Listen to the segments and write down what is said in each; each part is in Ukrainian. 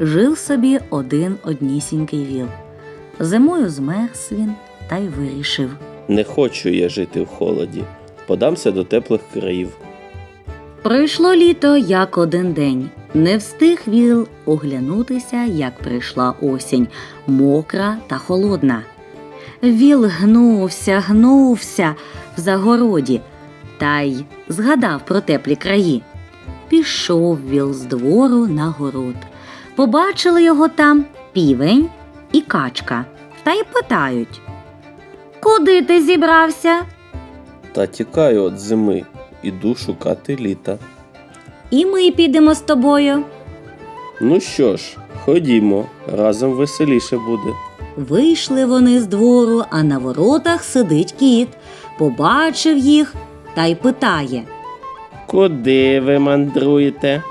жив собі один однісінький віл. Зимою змерз він та й вирішив. Не хочу я жити в холоді. Подамся до теплих країв. Пройшло літо як один день. Не встиг віл оглянутися, як прийшла осінь, мокра та холодна. Віл гнувся, гнувся в загороді та й згадав про теплі краї. Пішов віл з двору на город. Побачили його там півень і качка, та й питають Куди ти зібрався? Та тікаю від зими, іду шукати літа. І ми підемо з тобою. Ну що ж, ходімо, разом веселіше буде. Вийшли вони з двору, а на воротах сидить кіт. Побачив їх та й питає Куди ви мандруєте?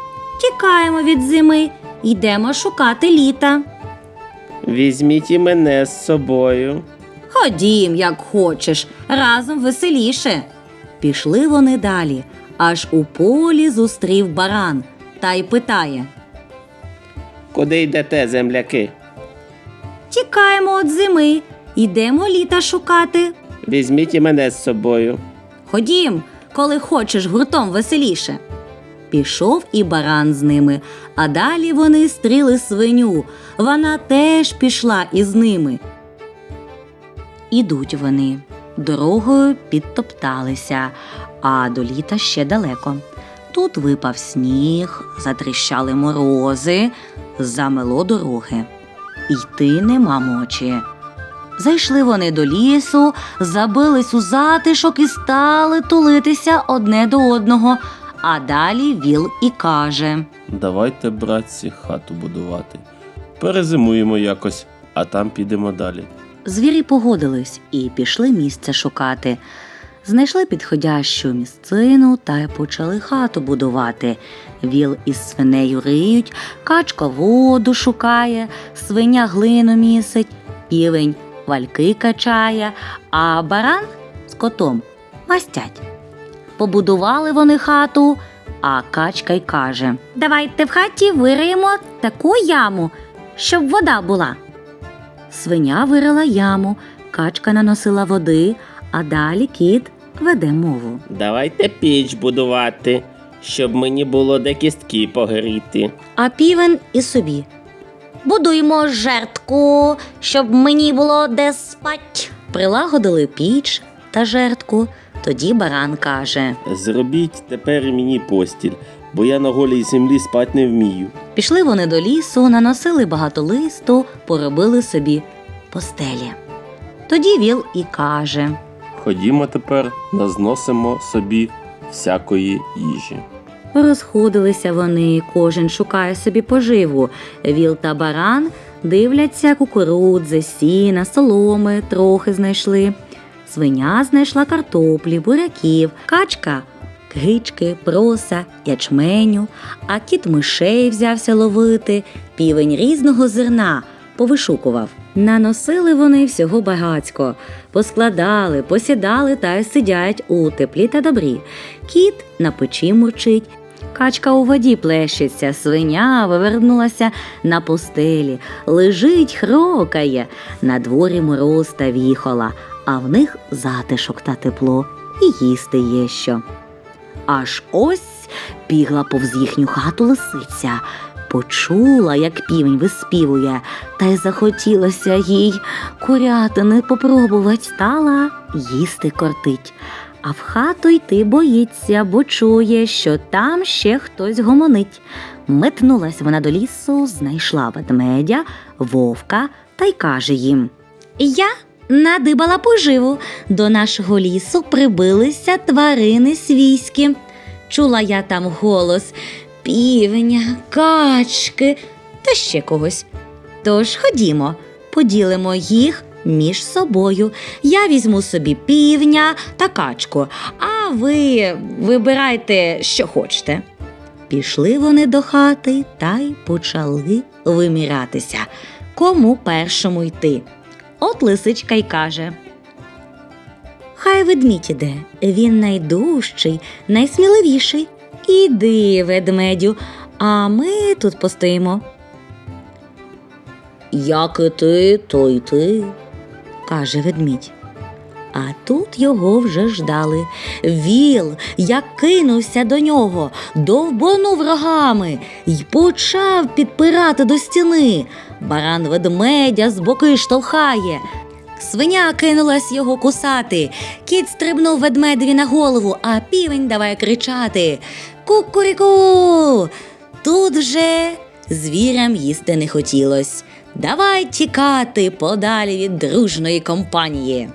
Тікаємо від зими, йдемо шукати літа. Візьміть і мене з собою. Ходім, як хочеш, разом веселіше. Пішли вони далі, аж у полі зустрів баран та й питає Куди йдете, земляки? Тікаємо від зими, йдемо літа шукати. Візьміть і мене з собою. Ходім, коли хочеш гуртом веселіше. Пішов і баран з ними, а далі вони стріли свиню. Вона теж пішла із ними. Ідуть вони. Дорогою підтопталися, а до літа ще далеко. Тут випав сніг, затріщали морози, замело дороги. Йти нема мочі. Зайшли вони до лісу, забились у затишок і стали тулитися одне до одного. А далі віл і каже: Давайте, братці, хату будувати. Перезимуємо якось, а там підемо далі. Звірі погодились і пішли місце шукати. Знайшли підходящу місцину та й почали хату будувати. Віл із свинею риють, качка воду шукає, свиня глину місить, півень вальки качає, а баран з котом мастять. Побудували вони хату, а качка й каже: Давайте в хаті вириємо таку яму, щоб вода була. Свиня вирила яму, качка наносила води, а далі кіт веде мову. Давайте піч будувати, щоб мені було де кістки погріти. А півен і собі. Будуймо жертку, щоб мені було де спать. Прилагодили піч та жертку. Тоді баран каже: Зробіть тепер мені постіль, бо я на голій землі спать не вмію. Пішли вони до лісу, наносили багато листу, поробили собі постелі. Тоді віл і каже: Ходімо тепер, назносимо собі всякої їжі. Розходилися вони, кожен шукає собі поживу. Віл та баран дивляться кукурудзи, сіна, соломи трохи знайшли. Свиня знайшла картоплі, буряків, качка гички, проса, ячменю, а кіт мишей взявся ловити, півень різного зерна повишукував. Наносили вони всього багацько, поскладали, посідали та й сидять у теплі та добрі. Кіт на печі мурчить, Качка у воді плещеться, свиня вивернулася на постелі, лежить, хрокає. На дворі мороз та віхола, а в них затишок та тепло, і їсти є що. Аж ось бігла повз їхню хату лисиця. Почула, як півень виспівує, та й захотілося їй курятини попробувати стала їсти кортить. А в хату йти боїться, бо чує, що там ще хтось гомонить. Метнулась вона до лісу, знайшла ведмедя, вовка та й каже їм: Я надибала поживу. До нашого лісу прибилися тварини свійські. Чула я там голос півня, качки та ще когось. Тож ходімо, поділимо їх між собою. Я візьму собі півня та качку, а ви вибирайте, що хочете. Пішли вони до хати та й почали вимірятися, кому першому йти. От лисичка й каже. Хай ведмідь іде, він найдужчий, найсміливіший. Іди, ведмедю, а ми тут постоїмо. Як і ти, то й ти, каже ведмідь. А тут його вже ждали. Віл, як кинувся до нього, довбонув рогами й почав підпирати до стіни. Баран ведмедя з боки штовхає. Свиня кинулась його кусати. Кіт стрибнув ведмедеві на голову, а півень давай кричати. Кукуріку. Тут вже звірям їсти не хотілось. Давай тікати подалі від дружної компанії.